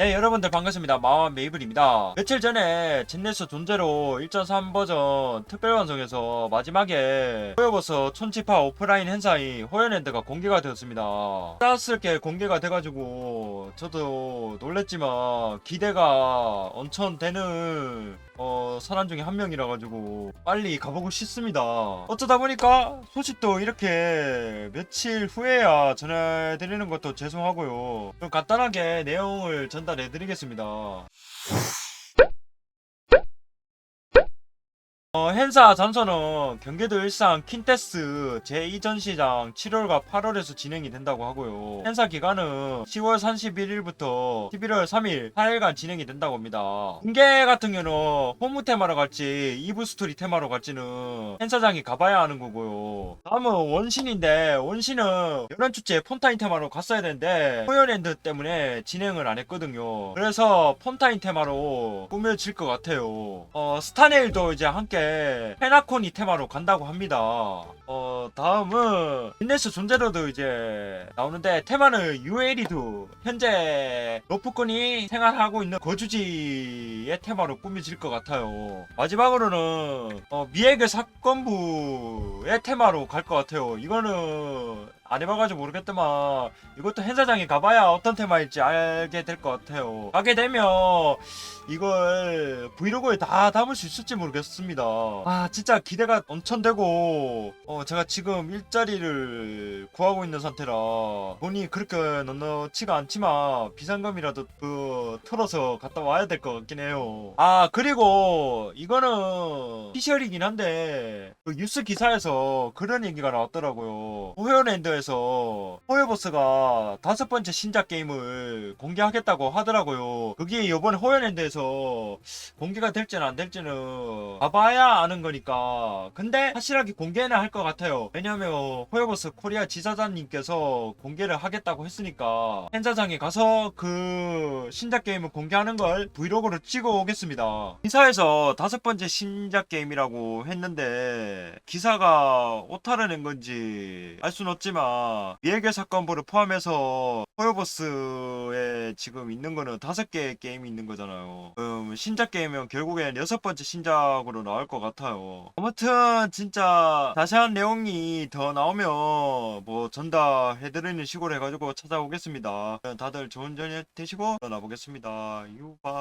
네 여러분들 반갑습니다 마왕 메이블입니다 며칠 전에 진네스 존재로 1.3 버전 특별 완성에서 마지막에 호여버서 촌치파 오프라인 행사인 호연랜드가 공개가 되었습니다 따스럽게 공개가 돼가지고 저도 놀랬지만 기대가 엄청 되는 어, 사람 중에 한 명이라 가지고 빨리 가보고 싶습니다. 어쩌다 보니까 소식도 이렇게 며칠 후에야 전해드리는 것도 죄송하고요. 좀 간단하게 내용을 전달 해드리겠습니다. 어, 행사 전선은 경기도 일산 킨테스 제2전시장 7월과 8월에서 진행이 된다고 하고요. 행사 기간은 10월 31일부터 11월 3일 4일간 진행이 된다고 합니다. 공개 같은 경우는 홈무 테마로 갈지 이브 스토리 테마로 갈지는 행사장이 가봐야 하는 거고요. 다음은 원신인데 원신은 연안 축제 폰타인 테마로 갔어야 되는데 호연랜드 때문에 진행을 안 했거든요. 그래서 폰타인 테마로 꾸며질 것 같아요. 어, 스타네일도 이제 함께 페나코니 테마로 간다고 합니다. 어, 다음은 인네스 존재로도 이제 나오는데 테마는 UL이도 현재 로프콘이 생활하고 있는 거주지의 테마로 꾸며질 것 같아요. 마지막으로는 어, 미에게 사건부의 테마로 갈 것 같아요. 이거는 안 해봐가지고 모르겠지만 이것도 행사장에 가봐야 어떤 테마일지 알게 될 것 같아요. 가게 되면 이걸 브이로그에 다 담을 수 있을지 모르겠습니다. 아 진짜 기대가 엄청 되고 어 제가 지금 일자리를 구하고 있는 상태라 돈이 그렇게 넉넉치가 않지만 비상금이라도 그 털어서 갔다 와야 될 것 같긴 해요. 아 그리고 이거는 피셜이긴 한데 그 뉴스 기사에서 그런 얘기가 나왔더라고요. 호요랜드에서 호요버스가 다섯 번째 신작 게임을 공개하겠다고 하더라고요. 그게 이번에 호요랜드 에서 공개가 될지는 안 될지는 봐봐야 아는 거니까. 근데 확실하게 공개는 할 것 같아요. 왜냐면 호요버스 코리아 지사장님께서 공개를 하겠다고 했으니까 행사장에 가서 그 신작 게임을 공개하는 걸 브이로그로 찍어 오겠습니다. 기사에서 다섯 번째 신작 게임이라고 했는데 기사가 오타를 낸 건지 알 수는 없지만 미에게 사건부를 포함해서 호요버스에 지금 있는 거는 다섯 개의 게임이 있는 거잖아요. 그럼 신작 게임이면 결국엔 여섯 번째 신작으로 나올 것 같아요. 아무튼 진짜 자세한 내용이 더 나오면 뭐 전달해드리는 식으로 해가지고 찾아오겠습니다. 다들 좋은 저녁 되시고 떠나보겠습니다. 유바.